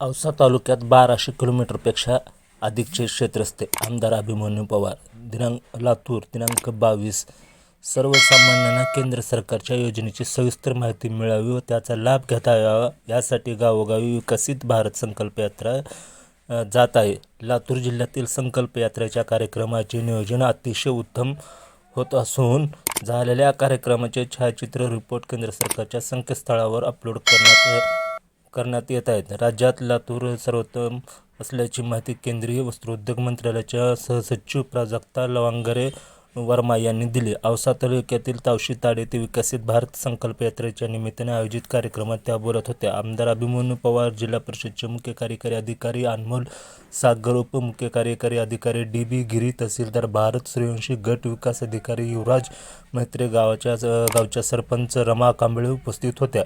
औसा तालुक्यात बाराशे किलोमीटरपेक्षा अधिकचे क्षेत्र असते आमदार अभिमन्यू पवार दिनांक लातूर दिनांक बावीस सर्वसामान्यांना केंद्र सरकारच्या योजनेची सविस्तर माहिती मिळावी व त्याचा लाभ घेता यावा यासाठी गावोगावी विकसित भारत संकल्प यात्रा अ, जात आहे. लातूर जिल्ह्यातील संकल्प यात्रेच्या कार्यक्रमाचे नियोजन अतिशय उत्तम होत असून झालेल्या कार्यक्रमाचे छायाचित्र रिपोर्ट केंद्र सरकारच्या संकेतस्थळावर अपलोड करण्यात करण्यात येत आहेत. राज्यात लातूर सर्वोत्तम असल्याची माहिती केंद्रीय वस्त्रोद्योग मंत्रालयाच्या सहसचिव प्राजक्ता लवांगरे वर्मा यांनी दिली. औसा तालुक्यातील तावशी ताड ते विकसित भारत संकल्प यात्रेच्या निमित्ताने आयोजित कार्यक्रमात त्या बोलत होत्या आमदार अभिमन्यू पवार जिल्हा परिषदचे मुख्य कार्यकारी अधिकारी अनमोल सागर उपमुख्य कार्यकारी अधिकारी डी बी गिरी तहसीलदार भारत सूर्यवंशी गट विकास अधिकारी युवराज मैत्रे गावाच्या गावच्या सरपंच रमा कांबळे उपस्थित होत्या.